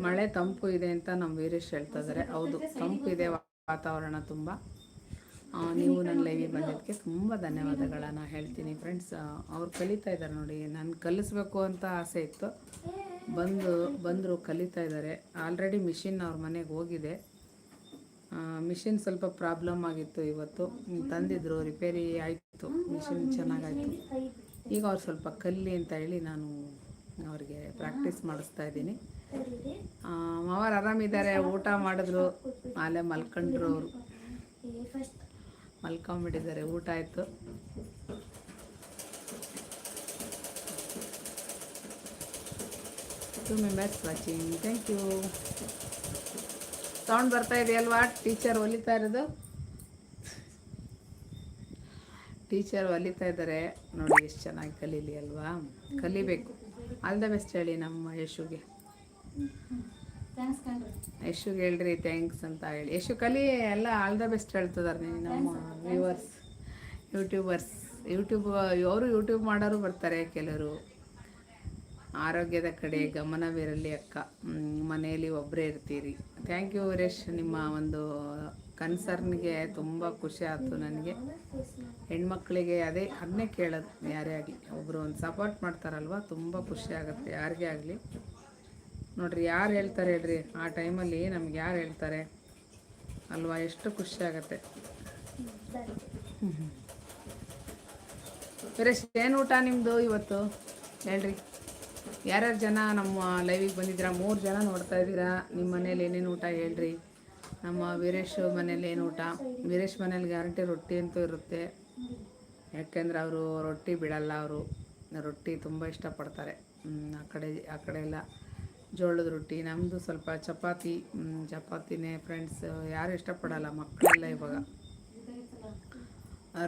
ಮಳೆ ತಂಪು ಇದೆ ಅಂತ ನಮ್ಮ ವೀರೇಶ್ ಹೇಳ್ತಾ ಇದ್ದಾರೆ ಹೌದು, ತಂಪು ಇದೆ ವಾತಾವರಣ ತುಂಬ. ನೀವು ನನ್ನ ಲೈವಿಗೆ ಬಂದಿದ್ದಕ್ಕೆ ತುಂಬ ಧನ್ಯವಾದಗಳನ್ನು ಹೇಳ್ತೀನಿ ಫ್ರೆಂಡ್ಸ್ ಅವ್ರು ಕಲಿತಾ ಇದ್ದಾರೆ ನೋಡಿ, ನಾನು ಕಲಿಸ್ಬೇಕು ಅಂತ ಆಸೆ ಇತ್ತು. ಬಂದು, ಬಂದರು ಕಲಿತಾ ಇದ್ದಾರೆ. ಆಲ್ರೆಡಿ ಮಿಷಿನ್ ಅವ್ರ ಮನೆಗೆ ಹೋಗಿದೆ. ಮಿಷಿನ್ ಸ್ವಲ್ಪ ಪ್ರಾಬ್ಲಮ್ ಆಗಿತ್ತು ಇವತ್ತು. ತಂದಿದ್ದರು ರಿಪೇರಿ ಆಯಿತು ಮಿಷಿನ್ ಚೆನ್ನಾಗಾಯಿತು. ಈಗ ಅವ್ರು ಸ್ವಲ್ಪ ಕಲ್ಲಿ ಅಂತ ಹೇಳಿ ನಾನು ಅವ್ರಿಗೆ ಪ್ರಾಕ್ಟೀಸ್ ಮಾಡಿಸ್ತಾ ಇದ್ದೀನಿ. ಮಾವಾರು ಆರಾಮಿದ್ದಾರೆ ಊಟ ಮಾಡಿದ್ರು. ಅಲ್ಲೇ ಮಲ್ಕೊಂಡ್ರು ಅವರು. ಮಲ್ಕೊಂಬಿಟ್ಟಿದ್ದಾರೆ ಊಟ ಆಯಿತು. Two members watching thank you sound ಬರ್ತಾ ಇದೆಯಲ್ವಾ? ಟೀಚರ್ ಹೊಲಿತಾ ಇರೋದು? ಟೀಚರ್ ಹೊಲಿತಾ ಇದ್ದಾರೆ. ನೋಡಿ ಎಷ್ಟು ಚೆನ್ನಾಗಿ ಕಲೀಲಿ ಅಲ್ವಾ? ಕಲಿಬೇಕು. ಆಲ್ ದ ಬೆಸ್ಟ್ ಹೇಳಿ ನಮ್ಮ ಯಶುಗೆ. ಯಶುಗೆ ಹೇಳ್ರಿ ಥ್ಯಾಂಕ್ಸ್ ಅಂತ ಹೇಳಿ. ಯಶು ಕಲಿ ಎಲ್ಲ ಆಲ್ ದ ಬೆಸ್ಟ್ ಹೇಳ್ತಿದ್ದಾರೆ ನಮ್ಮ ವ್ಯೂವರ್ಸ್ ಯೂಟ್ಯೂಬರ್ಸ್ ಯೂಟ್ಯೂಬ್ ಅವರು ಯೂಟ್ಯೂಬ್ ಮಾಡೋರು ಬರ್ತಾರೆ ಕೆಲವರು. ಆರೋಗ್ಯದ ಕಡೆ ಗಮನವಿರಲಿ ಅಕ್ಕ. ಮನೆಯಲ್ಲಿ ಒಬ್ಬರೇ ಇರ್ತೀರಿ. Thank you Veeresh. ನಿಮ್ಮ ಒಂದು ಕನ್ಸರ್ನ್ಗೆ ತುಂಬ ಖುಷಿ ಆಯಿತು ನನಗೆ. ಹೆಣ್ಮಕ್ಳಿಗೆ ಅದೇ ಅದನ್ನೇ ಕೇಳೋದು ಯಾರೇ ಆಗಲಿ. ಒಬ್ಬರು ಒಂದು ಸಪೋರ್ಟ್ ಮಾಡ್ತಾರಲ್ವ ತುಂಬ ಖುಷಿ ಆಗುತ್ತೆ ಯಾರಿಗೇ ಆಗಲಿ. ನೋಡ್ರಿ, ಯಾರು ಹೇಳ್ತಾರೆ ಹೇಳ್ರಿ? ಆ ಟೈಮಲ್ಲಿ ನಮ್ಗೆ ಯಾರು ಹೇಳ್ತಾರೆ? ಅಲ್ವಾ? ಎಷ್ಟು ಖುಷಿ ಆಗತ್ತೆ. ವೀರೇಶ್ ಏನು ಊಟ ನಿಮ್ಮದು ಇವತ್ತು? ಹೇಳ್ರಿ. ಯಾರ್ಯಾರು ಜನ ನಮ್ಮ ಲೈವಿಗೆ ಬಂದಿದ್ದೀರಾ? ಮೂರು ಜನ ನೋಡ್ತಾ ಇದ್ದೀರಾ. ನಿಮ್ಮ ಮನೇಲಿ ಏನೇನು ಊಟ ಹೇಳ್ರಿ? ನಮ್ಮ ವೀರೇಶ್ ಮನೇಲಿ ಏನು ಊಟ? ವೀರೇಶ್ ಮನೇಲಿ ಗ್ಯಾರಂಟಿ ರೊಟ್ಟಿ ಅಂತೂ ಇರುತ್ತೆ. ಯಾಕೆಂದ್ರೆ ಅವರು ರೊಟ್ಟಿ ಬಿಡಲ್ಲ, ಅವರು ರೊಟ್ಟಿ ತುಂಬ ಇಷ್ಟಪಡ್ತಾರೆ. ಆ ಕಡೆ ಆ ಕಡೆ ಎಲ್ಲ. ಜೋಳದ ರೊಟ್ಟಿ ನಮ್ಮದು ಸ್ವಲ್ಪ ಚಪಾತಿ ಚಪಾತಿನೇ ಫ್ರೆಂಡ್ಸ್ ಯಾರು ಇಷ್ಟಪಡಲ್ಲ ಮಕ್ಕಳೆಲ್ಲ ಇವಾಗ.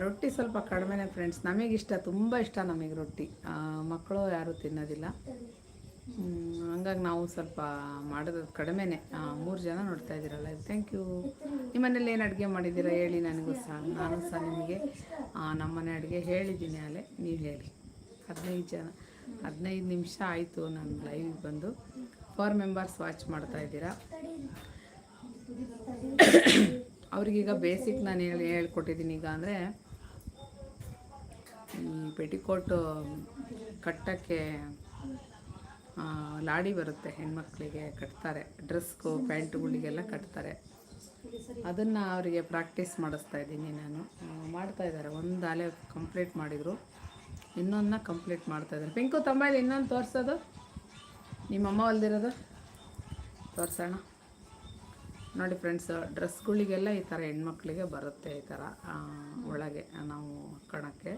ರೊಟ್ಟಿ ಸ್ವಲ್ಪ ಕಡಿಮೆನೇ ಫ್ರೆಂಡ್ಸ್ ನಮಗಿಷ್ಟ, ತುಂಬ ಇಷ್ಟ ನಮಗೆ ರೊಟ್ಟಿ. ಮಕ್ಕಳು ಯಾರೂ ತಿನ್ನೋದಿಲ್ಲ. ಹಂಗಾಗಿ ನಾವು ಸ್ವಲ್ಪ ಮಾಡೋದು ಕಡಿಮೆನೇ. ಮೂರು ಜನ ನೋಡ್ತಾ ಇದ್ದೀರಲ್ಲ ಥ್ಯಾಂಕ್ ಯು ನಿಮ್ಮನೇಲಿ ಏನು ಅಡುಗೆ ಮಾಡಿದ್ದೀರಾ ಹೇಳಿ ನನಗೂ ಸಹ, ನಾನು ಸಹ ನಿಮಗೆ ನಮ್ಮನೆ ನಮ್ಮ ಮನೆ ಅಡುಗೆ ಹೇಳಿದ್ದೀನಿ ಅಲ್ಲೇ ನೀವು ಹೇಳಿ. ಹದಿನೈದು ಜನ. ಹದಿನೈದು ನಿಮಿಷ ಆಯಿತು ನಾನು ಲೈವಿಗೆ ಬಂದು. ಫೋರ್ ಮೆಂಬರ್ಸ್ ವಾಚ್ ಮಾಡ್ತಾ ಇದ್ದೀರಾ? ಅವ್ರಿಗೀಗ ಬೇಸಿಕ್ ನಾನು ಹೇಳಿ, ಹೇಳ್ಕೊಟ್ಟಿದ್ದೀನಿ ಈಗ ಅಂದರೆ, ಈ ಪೆಟಿಕೋಟು ಕಟ್ಟೋಕ್ಕೆ ಲಾಡಿ ಬರುತ್ತೆ, ಹೆಣ್ಮಕ್ಳಿಗೆ ಕಟ್ತಾರೆ. ಡ್ರೆಸ್ಗು ಪ್ಯಾಂಟ್ಗಳಿಗೆಲ್ಲ ಕಟ್ತಾರೆ. ಅದನ್ನು ಅವರಿಗೆ ಪ್ರಾಕ್ಟೀಸ್ ಮಾಡಿಸ್ತಾ ಇದ್ದೀನಿ ನಾನು. ಮಾಡ್ತಾಯಿದ್ದಾರೆ ಒಂದು ಅಲೆ ಕಂಪ್ಲೀಟ್ ಮಾಡಿದರು. ಇನ್ನೊಂದನ್ನ ಕಂಪ್ಲೀಟ್ ಮಾಡ್ತಾ ಇದ್ದಾರೆ. ಪಿಂಕು ಇದು ಇನ್ನೊಂದು ತೋರಿಸೋದು? ನಿಮ್ಮಮ್ಮ ಹೊಲ್ದಿರೋದು? ತೋರಿಸೋಣ. ನೋಡಿ ಫ್ರೆಂಡ್ಸ್ ಡ್ರೆಸ್ಗಳಿಗೆಲ್ಲ ಈ ಥರ ಹೆಣ್ಮಕ್ಳಿಗೆ ಬರುತ್ತೆ ಈ ಥರ ಒಳಗೆ, ನಾವು ಹಾಕೋಣಕ್ಕೆ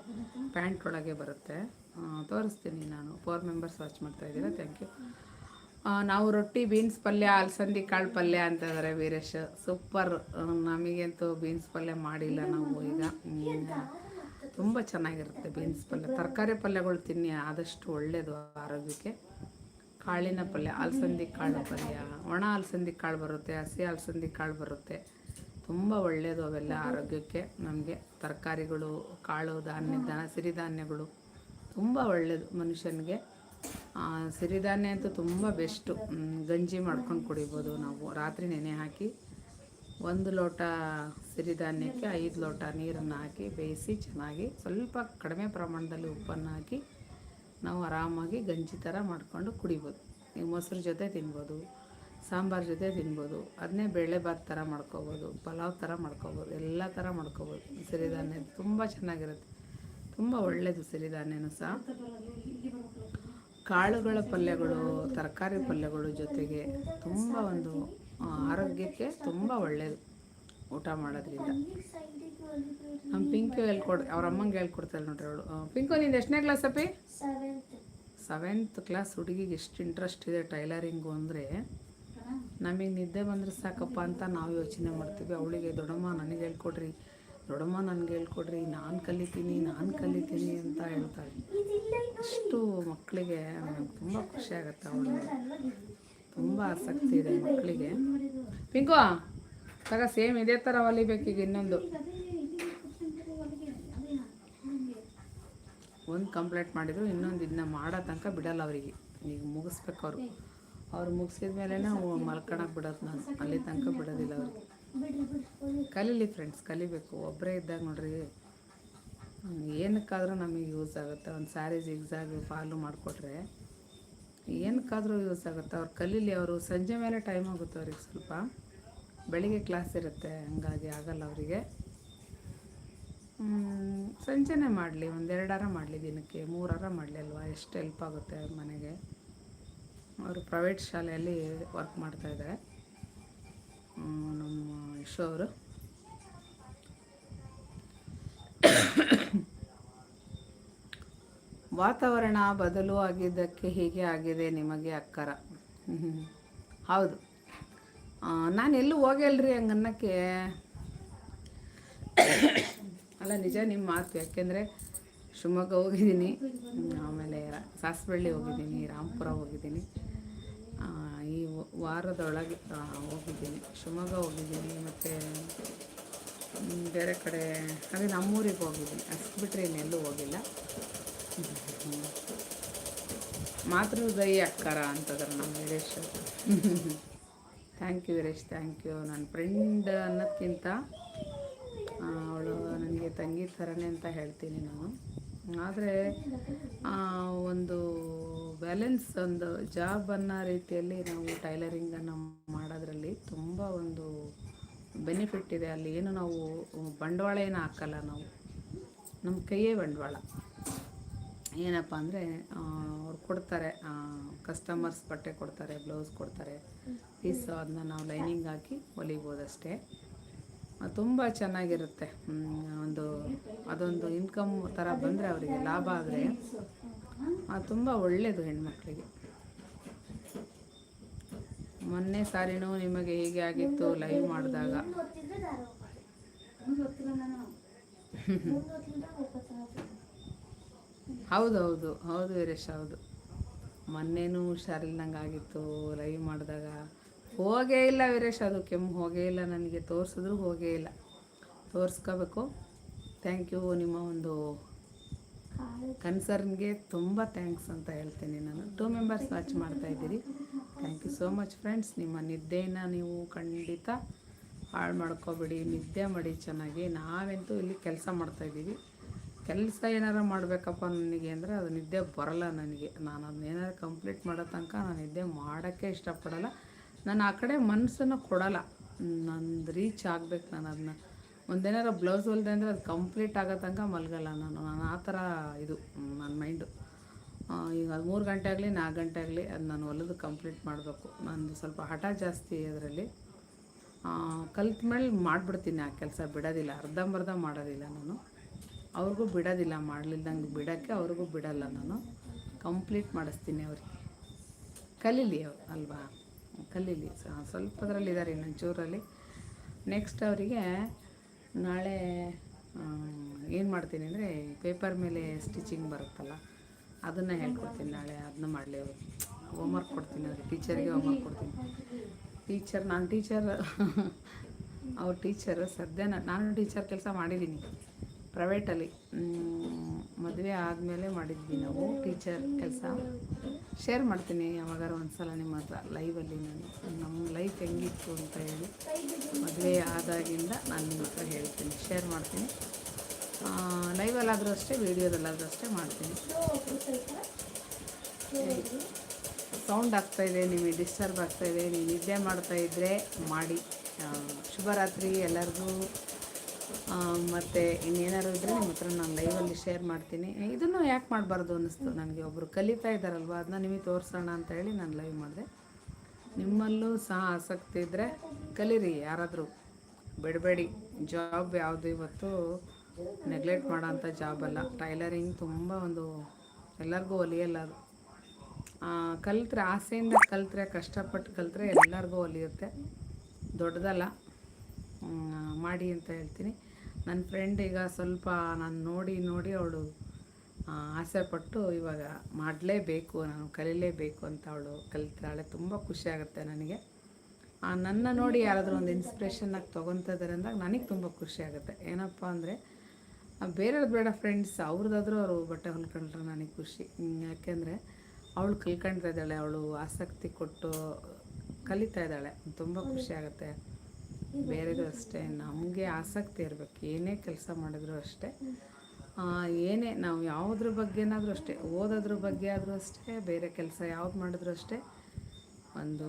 ಪ್ಯಾಂಟ್ ಒಳಗೆ ಬರುತ್ತೆ. ತೋರಿಸ್ತೀನಿ ನಾನು. ಫೋರ್ ಮೆಂಬರ್ಸ್ ವಾಚ್ ಮಾಡ್ತಾ ಇದ್ದೀರಾ? ಥ್ಯಾಂಕ್ ಯು ನಾವು ರೊಟ್ಟಿ ಬೀನ್ಸ್ ಪಲ್ಯ, ಅಲಸಂದಿ, ಕಾಳು ಪಲ್ಯ ಅಂತ ಇದ್ದಾರೆ ವೀರೇಶ್. ಸೂಪರ್ ನಮಗಂತೂ ಬೀನ್ಸ್ ಪಲ್ಯ ಮಾಡಿಲ್ಲ ನಾವು ಈಗ. ತುಂಬ ಚೆನ್ನಾಗಿರುತ್ತೆ ಬೀನ್ಸ್ ಪಲ್ಯ. ತರಕಾರಿ ಪಲ್ಯಗಳು ತಿನ್ನಿ, ಆದಷ್ಟು ಒಳ್ಳೆಯದು ಆರೋಗ್ಯಕ್ಕೆ. ಕಾಳಿನ ಪಲ್ಯ, ಅಲಸಂದಿ ಕಾಳು ಪಲ್ಯ, ಒಣ ಅಲಸಂದಿ ಕಾಳು ಬರುತ್ತೆ, ಹಸಿ ಅಲಸಂದಿ ಕಾಳು ಬರುತ್ತೆ. ತುಂಬ ಒಳ್ಳೆಯದು ಅವೆಲ್ಲ ಆರೋಗ್ಯಕ್ಕೆ, ನಮಗೆ ತರಕಾರಿಗಳು, ಕಾಳು ಧಾನ್ಯ, ದನ ಸಿರಿಧಾನ್ಯಗಳು ತುಂಬ ಒಳ್ಳೆಯದು ಮನುಷ್ಯನಿಗೆ. ಸಿರಿಧಾನ್ಯ ಅಂತೂ ತುಂಬ ಬೆಸ್ಟು. ಗಂಜಿ ಮಾಡ್ಕೊಂಡು ಕುಡಿಬೋದು ನಾವು. ರಾತ್ರಿ ನೆನೆ ಹಾಕಿ ಒಂದು ಲೋಟ ಸಿರಿಧಾನ್ಯಕ್ಕೆ ಐದು ಲೋಟ ನೀರನ್ನು ಹಾಕಿ, ಬೇಯಿಸಿ ಚೆನ್ನಾಗಿ ಸ್ವಲ್ಪ ಕಡಿಮೆ ಪ್ರಮಾಣದಲ್ಲಿ ಉಪ್ಪನ್ನು ಹಾಕಿ ನಾವು ಆರಾಮಾಗಿ ಗಂಜಿ ಥರ ಮಾಡಿಕೊಂಡು ಕುಡಿಬೋದು. ನೀವು ಮೊಸರು ಜೊತೆ ತಿನ್ಬೋದು, ಸಾಂಬಾರು ಜೊತೆ ತಿನ್ಬೋದು, ಅದನ್ನೇ ಬೇಳೆಭಾತ್ ಥರ ಮಾಡ್ಕೋಬೋದು, ಪಲಾವ್ ಥರ ಮಾಡ್ಕೋಬೋದು, ಎಲ್ಲ ಥರ ಮಾಡ್ಕೋಬೋದು. ಸಿರಿಧಾನ್ಯ ತುಂಬ ಚೆನ್ನಾಗಿರುತ್ತೆ. ತುಂಬ ಒಳ್ಳೆಯದು ಸಿರಿಧಾನ್ಯನೂ ಸಹ. ಕಾಳುಗಳ ಪಲ್ಯಗಳು, ತರಕಾರಿ ಪಲ್ಯಗಳು ಜೊತೆಗೆ ತುಂಬ ಒಂದು ಆರೋಗ್ಯಕ್ಕೆ ತುಂಬ ಒಳ್ಳೆಯದು ಊಟ ಮಾಡೋದ್ರಿಂದ. ನಮ್ಮ ಪಿಂಕು ಹೇಳ್ಕೊಡ್, ಅವ್ರ ಅಮ್ಮಂಗೆ ಹೇಳ್ಕೊಡ್ತಾಳೆ ನೋಡ್ರಿ ಅವಳು. ಪಿಂಕು ನೀನು ಎಷ್ಟನೇ ಕ್ಲಾಸ್ ಅಪ್ಪಿ? ಸೆವೆಂತ್ ಕ್ಲಾಸ್ ಹುಡುಗಿಗೆ ಎಷ್ಟು ಇಂಟ್ರೆಸ್ಟ್ ಇದೆ ಟೈಲರಿಂಗು ಅಂದರೆ, ನಮಗೆ ನಿದ್ದೆ ಬಂದರೆ ಸಾಕಪ್ಪ ಅಂತ ನಾವು ಯೋಚನೆ ಮಾಡ್ತೀವಿ. ಅವಳಿಗೆ, ದೊಡ್ಡಮ್ಮ, ನನಗೆ ಹೇಳ್ಕೊಡ್ರಿ. ದೊಡ್ಡಮ್ಮ, ನನಗೆ ಹೇಳ್ಕೊಡ್ರಿ. ನಾನು ಕಲಿತೀನಿ ನಾನು ಕಲಿತೀನಿ ಅಂತ ಹೇಳ್ತಾಳೆ. ಇಷ್ಟು ಮಕ್ಕಳಿಗೆ ನನಗೆ ತುಂಬ ಖುಷಿ ಆಗುತ್ತೆ ಅವಳು ತುಂಬ ಆಸಕ್ತಿ ಇದೆ ಮಕ್ಕಳಿಗೆ. ಪಿಂಕು, ತಗ ಸೇಮ್ ಇದೇ ಥರ ಹೊಲಿಬೇಕೀಗ ಇನ್ನೊಂದು. ಒಂದು ಕಂಪ್ಲೇಂಟ್ ಮಾಡಿದ್ರು, ಇನ್ನೊಂದು ಇದನ್ನ ಮಾಡೋ ತನಕ ಬಿಡಲ್ಲ ಅವರಿಗೆ. ಈಗ ಮುಗಿಸ್ಬೇಕು ಅವರು. ಅವ್ರು ಮುಗಿಸಿದ ಮೇಲೆ ಮಲ್ಕೊಳಕ್ಕೆ ಬಿಡೋದು ನಾನು. ಅಲ್ಲಿ ತನಕ ಬಿಡೋದಿಲ್ಲ ಅವ್ರಿಗೆ. ಕಲೀಲಿ ಫ್ರೆಂಡ್ಸ್ ಕಲಿಬೇಕು. ಒಬ್ಬರೇ ಇದ್ದಾಗ ನೋಡ್ರಿ, ಏನಕ್ಕಾದರೂ ನಮಗೆ ಯೂಸ್ ಆಗುತ್ತೆ. ಒಂದು ಸ್ಯಾರಿ ಜಿಗ್ಸಾಗಿ ಫಾಲು ಮಾಡಿಕೊಟ್ರೆ ಏನಕ್ಕಾದ್ರೂ ಯೂಸ್ ಆಗುತ್ತೆ. ಅವ್ರು ಕಲೀಲಿ ಅವರು ಸಂಜೆ ಮೇಲೆ ಟೈಮ್ ಆಗುತ್ತೆ ಅವ್ರಿಗೆ ಸ್ವಲ್ಪ. ಬೆಳಿಗ್ಗೆ ಕ್ಲಾಸ್ ಇರುತ್ತೆ, ಹಂಗಾಗಿ ಆಗಲ್ಲ ಅವರಿಗೆ. ಸಂಜೆನೇ ಮಾಡಲಿ ಒಂದೆರಡಾರ ಮಾಡಲಿ ದಿನಕ್ಕೆ, ಮೂರಾರ ಮಾಡಲಿ ಅಲ್ವಾ? ಎಷ್ಟು ಹೆಲ್ಪ್ ಆಗುತ್ತೆ ಮನೆಗೆ. ಅವರು ಪ್ರೈವೇಟ್ ಶಾಲೆಯಲ್ಲಿ ವರ್ಕ್ ಮಾಡ್ತಾ ಇದ್ದಾರೆ ನಮ್ಮ ಯಶೋ ಅವರು. ವಾತಾವರಣ ಬದಲು ಆಗಿದ್ದಕ್ಕೆ ಹೀಗೆ ಆಗಿದೆ ನಿಮಗೆ ಅಕ್ಕರ. ಹೌದು. ನಾನು ಎಲ್ಲೂ ಹೋಗಲ್ರಿ ಹಂಗನ್ನಕ್ಕೆ. ಅಲ್ಲ, ನಿಜ ನಿಮ್ಮ ಮಾತು. ಯಾಕೆಂದರೆ ಶಿವಮೊಗ್ಗ ಹೋಗಿದ್ದೀನಿ. ಆಮೇಲೆ ಸಾಸ್ಬಳ್ಳಿ ಹೋಗಿದ್ದೀನಿ, ರಾಮಪುರ ಹೋಗಿದ್ದೀನಿ. ಈ ವಾರದೊಳಗೆ ಹೋಗಿದ್ದೀನಿ. ಶಿವಮೊಗ್ಗ ಹೋಗಿದ್ದೀನಿ, ಮತ್ತು ಬೇರೆ ಕಡೆ, ಅದೇ ನಮ್ಮೂರಿಗೆ ಹೋಗಿದ್ದೀನಿ. ಅಷ್ಟು ಬಿಟ್ಟರೆ ಇನ್ನೆಲ್ಲೂ ಹೋಗಿಲ್ಲ. ಮಾತೃ ಹೃದಯ ಅಕ್ಕಾರ ಅಂತಂದ್ರೆ ನಮ್ಮ Veeresh thank you Veeresh thank you ನನ್ನ ಫ್ರೆಂಡ್ ಅನ್ನೋದಕ್ಕಿಂತ ಅವಳು ನನಗೆ ತಂಗಿ ಥರನೇ ಅಂತ ಹೇಳ್ತೀನಿ ನಾನು. ಆದರೆ ಒಂದು ಬ್ಯಾಲೆನ್ಸ್ ಒಂದು ಜಾಬ್ ಅನ್ನೋ ರೀತಿಯಲ್ಲಿ ನಾವು ಟೈಲರಿಂಗನ್ನು ಮಾಡೋದ್ರಲ್ಲಿ ತುಂಬ ಒಂದು ಬೆನಿಫಿಟ್ ಇದೆ. ಅಲ್ಲಿ ಏನು ನಾವು ಬಂಡವಾಳ ಏನು ಹಾಕಲ್ಲ ನಾವು. ನಮ್ಮ ಕೈಯೇ ಬಂಡವಾಳ. ಏನಪ್ಪ ಅಂದರೆ ಅವ್ರು ಕೊಡ್ತಾರೆ ಕಸ್ಟಮರ್ಸ್ ಬಟ್ಟೆ ಕೊಡ್ತಾರೆ ಬ್ಲೌಸ್ ಕೊಡ್ತಾರೆ. ಪೀಸು ಅದನ್ನ ನಾವು ಲೈನಿಂಗ್ ಹಾಕಿ ಹೊಲಿಬೋದು ಅಷ್ಟೇ ತುಂಬ ಚೆನ್ನಾಗಿರುತ್ತೆ. ಒಂದು, ಅದೊಂದು ಇನ್ಕಮ್ ಥರ ಬಂದರೆ ಅವರಿಗೆ ಲಾಭ ಆದರೆ ತುಂಬ ಒಳ್ಳೆಯದು ಹೆಣ್ಮಕ್ಳಿಗೆ. ಮೊನ್ನೆ ಸಾರಿನೂ ನಿಮಗೆ ಹೀಗೆ ಆಗಿತ್ತು ಲೈವ್ ಮಾಡಿದಾಗ. ಹೌದು ಹೌದು ಹೌದು ವೀರೇಶ್, ಹೌದು. ಮೊನ್ನೆನೂ ಹುಷಾರಿಲ್ದಂಗೆ ಆಗಿತ್ತು ಲೈವ್ ಮಾಡಿದಾಗ. ಹೋಗೇ ಇಲ್ಲ ವೀರೇಶ್, ಅದು ಕೆಮ್ಮು ಹೋಗೇ ಇಲ್ಲ ನನಗೆ, ತೋರಿಸಿದ್ರು ಹೋಗೇ ಇಲ್ಲ. ತೋರಿಸ್ಕೋಬೇಕು. ಥ್ಯಾಂಕ್ ಯು ನಿಮ್ಮ ಒಂದು ಕನ್ಸರ್ನ್ಗೆ ತುಂಬ ಥ್ಯಾಂಕ್ಸ್ ಅಂತ ಹೇಳ್ತೀನಿ ನಾನು. Two members watch ಮಾಡ್ತಾಯಿದ್ದೀರಿ thank you so much friends ನಿಮ್ಮ ನಿದ್ದೆನ ನೀವು ಖಂಡಿತ ಹಾಳು ಮಾಡ್ಕೋಬೇಡಿ. ನಿದ್ದೆ ಮಾಡಿ ಚೆನ್ನಾಗಿ. ನಾವಂತೂ ಇಲ್ಲಿ ಕೆಲಸ ಮಾಡ್ತಾಯಿದ್ದೀವಿ ಕೆಲಸ ಏನಾರು ಮಾಡಬೇಕಪ್ಪ ನನಗೆ ಅಂದರೆ ಅದು ನಿದ್ದೆ ಬರಲ್ಲ ನನಗೆ. ನಾನು ಅದನ್ನ ಏನಾರು ಕಂಪ್ಲೀಟ್ ಮಾಡೋ ತನಕ ನಾನು ನಿದ್ದೆ ಮಾಡೋಕ್ಕೆ ಇಷ್ಟಪಡಲ್ಲ. ನಾನು ಆ ಕಡೆ ಮನಸ್ಸನ್ನು ಕೊಡಲ್ಲ. ನಂದು ರೀಚ್ ಆಗ್ಬೇಕು ನಾನು ಅದನ್ನ. ಒಂದೇನಾರು ಬ್ಲೌಸ್ ಹೊಲಿದೆ ಅಂದರೆ ಅದು ಕಂಪ್ಲೀಟ್ ಆಗೋ ತನಕ ಮಲಗಲ್ಲ ನಾನು. ನಾನು ಆ ಥರ ಇದು, ನನ್ನ ಮೈಂಡು ಈಗ ಅದು ಮೂರು ಗಂಟೆ ಆಗಲಿ, ನಾಲ್ಕು ಗಂಟೆ ಆಗಲಿ ಅದು ನಾನು ಹೊಲಿದು ಕಂಪ್ಲೀಟ್ ಮಾಡಬೇಕು. ನಂದು ಸ್ವಲ್ಪ ಹಠ ಜಾಸ್ತಿ ಅದರಲ್ಲಿ. ಕಲ್ತ ಮೇಲೆ ಮಾಡಿಬಿಡ್ತೀನಿ ಆ ಕೆಲಸ. ಬಿಡೋದಿಲ್ಲ. ಅರ್ಧಂಬರ್ಧ ಮಾಡೋದಿಲ್ಲ ನಾನು. ಅವ್ರಿಗೂ ಬಿಡೋದಿಲ್ಲ, ಮಾಡಲಿಲ್ದಂಗೆ ಬಿಡೋಕ್ಕೆ ಅವ್ರಿಗೂ ಬಿಡಲ್ಲ ನಾನು. ಕಂಪ್ಲೀಟ್ ಮಾಡಿಸ್ತೀನಿ ಅವ್ರಿಗೆ. ಕಲೀಲಿ ಅವ್ರು ಅಲ್ವಾ? ಕಲೀಲಿ. ಸ- ಸ್ವಲ್ಪದ್ರಲ್ಲಿ ಇದ್ದಾರೆ ನನ್ನ ಚೂರಲ್ಲಿ ನೆಕ್ಸ್ಟ್ ಅವರಿಗೆ ನಾಳೆ ಏನು ಮಾಡ್ತೀನಿ ಅಂದರೆ ಪೇಪರ್ ಮೇಲೆ ಸ್ಟಿಚಿಂಗ್ ಬರುತ್ತಲ್ಲ, ಅದನ್ನು ಹೇಳ್ಕೊಡ್ತೀನಿ ನಾಳೆ ಅದನ್ನ ಮಾಡಲಿ ಅವರು. ಹೋಮ್ವರ್ಕ್ ಕೊಡ್ತೀನಿ ಅವ್ರಿಗೆ, ಟೀಚರ್ಗೆ ಹೋಮ್ವರ್ಕ್ ಕೊಡ್ತೀನಿ. ಟೀಚರ್ ನಾನು ಟೀಚರ್ ಅವ್ರ ಟೀಚರ್ ಸದ್ಯ ನಾನು ಟೀಚರ್ ಕೆಲಸ ಮಾಡಿದ್ದೀನಿ ಪ್ರೈವೇಟಲ್ಲಿ ಮದುವೆ ಆದಮೇಲೆ ಮಾಡಿದ್ವಿ ನಾವು, ಟೀಚರ್ ಕೆಲಸ. ಶೇರ್ ಮಾಡ್ತೀನಿ ಯಾವಾಗಾರ ಒಂದ್ಸಲ ನಿಮ್ಮ ಹತ್ರ ಲೈವಲ್ಲಿ ನಾನು. ನಮ್ಮ ಲೈಫ್ ಹೆಂಗಿತ್ತು ಅಂತ ಹೇಳಿ, ಮದುವೆ ಆದಾಗಿಂದ ನಾನು ನಿಮ್ಮ ಹತ್ರ ಹೇಳ್ತೀನಿ, ಶೇರ್ ಮಾಡ್ತೀನಿ. ಲೈವಲ್ಲಾದರೂ ಅಷ್ಟೇ, ವೀಡಿಯೋದಲ್ಲಾದರೂ ಅಷ್ಟೇ ಮಾಡ್ತೀನಿ. ಸೌಂಡ್ ಆಗ್ತಾಯಿದೆ ನಿಮಗೆ ಡಿಸ್ಟರ್ಬ್ ಆಗ್ತಾಯಿದೆ ನೀವು ನಿದ್ದೆ ಮಾಡ್ತಾಯಿದ್ರೆ ಮಾಡಿ. ಶುಭರಾತ್ರಿ ಎಲ್ಲರಿಗೂ. ಮತ್ತು ಇನ್ನೇನಾದ್ರು ಇದ್ದರೆ ನಿಮ್ಮ ಹತ್ರ ನಾನು ಲೈವಲ್ಲಿ ಶೇರ್ ಮಾಡ್ತೀನಿ. ಇದನ್ನು ಯಾಕೆ ಮಾಡಬಾರ್ದು ಅನ್ನಿಸ್ತು ನನಗೆ? ಒಬ್ಬರು ಕಲಿತಾ ಇದ್ದಾರಲ್ವ? ಅದನ್ನ ನಿಮಗೆ ತೋರಿಸೋಣ ಅಂತ ಹೇಳಿ ನಾನು ಲೈವ್ ಮಾಡಿದೆ. ನಿಮ್ಮಲ್ಲೂ ಸಹ ಆಸಕ್ತಿ ಇದ್ದರೆ ಕಲೀರಿ, ಯಾರಾದರೂ. ಬಿಡಬೇಡಿ ಜಾಬ್ ಯಾವುದು ಇವತ್ತು ನೆಗ್ಲೆಕ್ಟ್ ಮಾಡೋಂಥ ಜಾಬ್ ಅಲ್ಲ. ಟೈಲರಿಂಗ್ ತುಂಬ ಒಂದು ಎಲ್ಲರಿಗೂ ಒಲಿಯಲ್ಲ ಅದು. ಕಲಿತ್ರೆ ಆಸೆಯಿಂದ ಕಲಿತ್ರೆ, ಕಷ್ಟಪಟ್ಟು ಕಲಿತ್ರೆ ಎಲ್ಲರಿಗೂ ಒಲಿಯುತ್ತೆ. ದೊಡ್ಡದಲ್ಲ. ಮಾಡಿ ಅಂತ ಹೇಳ್ತೀನಿ. ನನ್ನ ಫ್ರೆಂಡ್ ಈಗ ಸ್ವಲ್ಪ ನಾನು ನೋಡಿ ನೋಡಿ ಅವಳು ಆಸೆಪಟ್ಟು ಇವಾಗ ಮಾಡಲೇಬೇಕು ನಾನು ಕಲೀಲೇಬೇಕು ಅಂತ ಅವಳು ಕಲಿತಾಳೆ. ತುಂಬ ಖುಷಿ ಆಗುತ್ತೆ ನನಗೆ. ನನ್ನ ನೋಡಿ ಯಾರಾದರೂ ಒಂದು ಇನ್ಸ್ಪಿರೇಷನ್ನಾಗಿ ತೊಗೊತಾ ಇದ್ದಾರೆ ಅಂದಾಗ ನನಗೆ ತುಂಬ ಖುಷಿ ಆಗುತ್ತೆ. ಏನಪ್ಪ ಅಂದರೆ ಬೇರೆಯವ್ರದ್ದು ಬೇಡ ಫ್ರೆಂಡ್ಸ್ ಅವ್ರದ್ದಾದರೂ ಅವರು ಬಟ್ಟೆ ಹೊಲ್ಕೊಂಡ್ರೆ ನನಗೆ ಖುಷಿ. ಯಾಕೆಂದರೆ ಅವಳು ಕಲ್ಕೊಂಡ್ತಾ ಇದ್ದಾಳೆ ಅವಳು ಆಸಕ್ತಿ ಕೊಟ್ಟು ಕಲಿತಾ ಇದ್ದಾಳೆ. ತುಂಬ ಖುಷಿ ಆಗುತ್ತೆ. ಬೇರೆದು ಅಷ್ಟೇ, ನಮಗೆ ಆಸಕ್ತಿ ಇರಬೇಕು. ಏನೇ ಕೆಲಸ ಮಾಡಿದ್ರು ಅಷ್ಟೇ. ಏನೇ ನಾವು ಯಾವುದ್ರ ಬಗ್ಗೆನಾದರೂ ಅಷ್ಟೇ, ಓದೋದ್ರ ಬಗ್ಗೆ ಆದರೂ ಅಷ್ಟೇ, ಬೇರೆ ಕೆಲಸ ಯಾವ್ದು ಮಾಡಿದ್ರು ಅಷ್ಟೇ, ಒಂದು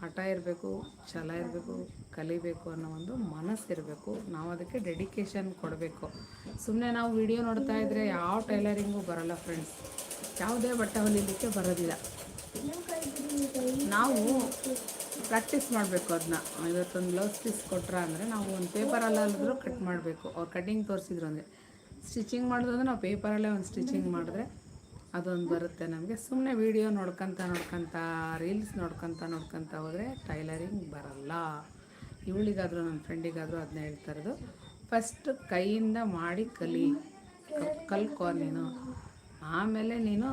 ಹಠ ಇರಬೇಕು, ಛಲ ಇರಬೇಕು, ಕಲಿಬೇಕು ಅನ್ನೋ ಒಂದು ಮನಸ್ಸಿರಬೇಕು ನಾವು ಅದಕ್ಕೆ ಡೆಡಿಕೇಶನ್ ಕೊಡಬೇಕು. ಸುಮ್ಮನೆ ನಾವು ವಿಡಿಯೋ ನೋಡ್ತಾ ಇದ್ದರೆ ಯಾವ ಟೈಲರಿಂಗು ಬರಲ್ಲ ಫ್ರೆಂಡ್ಸ್ ಯಾವುದೇ ಬಟ್ಟೆ ಹೊಲಿಲಿಕ್ಕೆ ಬರೋದಿಲ್ಲ. ನಾವು ಪ್ರಾಕ್ಟೀಸ್ ಮಾಡಬೇಕು ಅದನ್ನ ಇವತ್ತೊಂದು ಬ್ಲೌಸ್ ಪೀಸ್ ಕೊಟ್ರ ಅಂದರೆ ನಾವು ಒಂದು ಪೇಪರಲ್ಲಾದ್ರು ಕಟ್ ಮಾಡಬೇಕು. ಅವ್ರು ಕಟಿಂಗ್ ತೋರಿಸಿದ್ರು ಅಂದರೆ. ಸ್ಟಿಚಿಂಗ್ ಮಾಡೋದಂದ್ರೆ ನಾವು ಪೇಪರಲ್ಲೇ ಒಂದು ಸ್ಟಿಚಿಂಗ್ ಮಾಡಿದ್ರೆ ಅದೊಂದು ಬರುತ್ತೆ ನಮಗೆ. ಸುಮ್ಮನೆ ವೀಡಿಯೋ ನೋಡ್ಕೊತ ನೋಡ್ಕೊತ ರೀಲ್ಸ್ ನೋಡ್ಕೊತ ನೋಡ್ಕೊತ ಹೋದರೆ ಟೈಲರಿಂಗ್ ಬರಲ್ಲ. ಇವಳಿಗಾದರೂ ನನ್ನ ಫ್ರೆಂಡಿಗಾದರೂ ಅದನ್ನ ಹೇಳ್ತಾ ಇರೋದು. ಫಸ್ಟ್ ಕೈಯಿಂದ ಮಾಡಿ ಕಲಿ. ಕಲ್ಕೋ ನೀನು. ಆಮೇಲೆ ನೀನು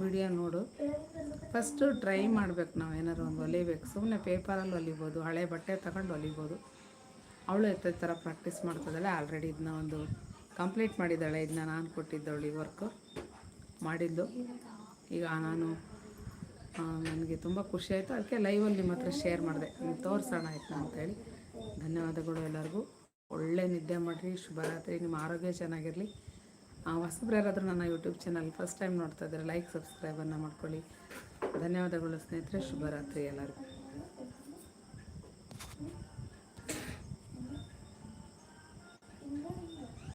ವಿಡಿಯೋ ನೋಡು. ಫಸ್ಟು ಟ್ರೈ ಮಾಡ್ಬೇಕು ನಾವು ಏನಾದ್ರು ಒಂದು ಹೊಲಿಬೇಕು. ಸುಮ್ಮನೆ ಪೇಪರಲ್ಲಿ ಹೊಲಿಬೋದು, ಹಳೆ ಬಟ್ಟೆ ತಗೊಂಡು ಹೊಲಿಬೋದು. ಅವಳು ಎತ್ತ ಥರ ಪ್ರಾಕ್ಟೀಸ್ ಮಾಡ್ತಿದ್ದಾಳೆ. ಆಲ್ರೆಡಿ ಇದನ್ನ ಒಂದು ಕಂಪ್ಲೀಟ್ ಮಾಡಿದ್ದಾಳೆ. ಇದನ್ನ ನಾನು ಕೊಟ್ಟಿದ್ದವಳು ಈ ವರ್ಕು ಮಾಡಿದ್ದು. ಈಗ ನಾನು ನನಗೆ ತುಂಬ ಖುಷಿ ಆಯಿತು. ಅದಕ್ಕೆ ಲೈವಲ್ಲಿ ನಿಮ್ಮ ಹತ್ರ ಶೇರ್ ಮಾಡಿದೆ. ತೋರಿಸೋಣ ಆಯ್ತು ಅಂತೇಳಿ ಧನ್ಯವಾದಗಳು ಎಲ್ಲರಿಗೂ. ಒಳ್ಳೆ ನಿದ್ದೆ ಮಾಡಿರಿ. ಶುಭರಾತ್ರಿ. ನಿಮ್ಮ ಆರೋಗ್ಯ ಚೆನ್ನಾಗಿರಲಿ. ಹೊಸಬ್ರು ಯಾರಾದರೂ ನನ್ನ ಯೂಟ್ಯೂಬ್ ಚಾನಲ್ ಫಸ್ಟ್ ಟೈಮ್ ನೋಡ್ತಾ ಇದ್ದಾರೆ ಲೈಕ್ ಸಬ್ಸ್ಕ್ರೈಬನ್ನು ಮಾಡ್ಕೊಳ್ಳಿ. ಧನ್ಯವಾದಗಳು ಸ್ನೇಹಿತರೆ, ಶುಭರಾತ್ರಿ ಎಲ್ಲರಿಗೂ.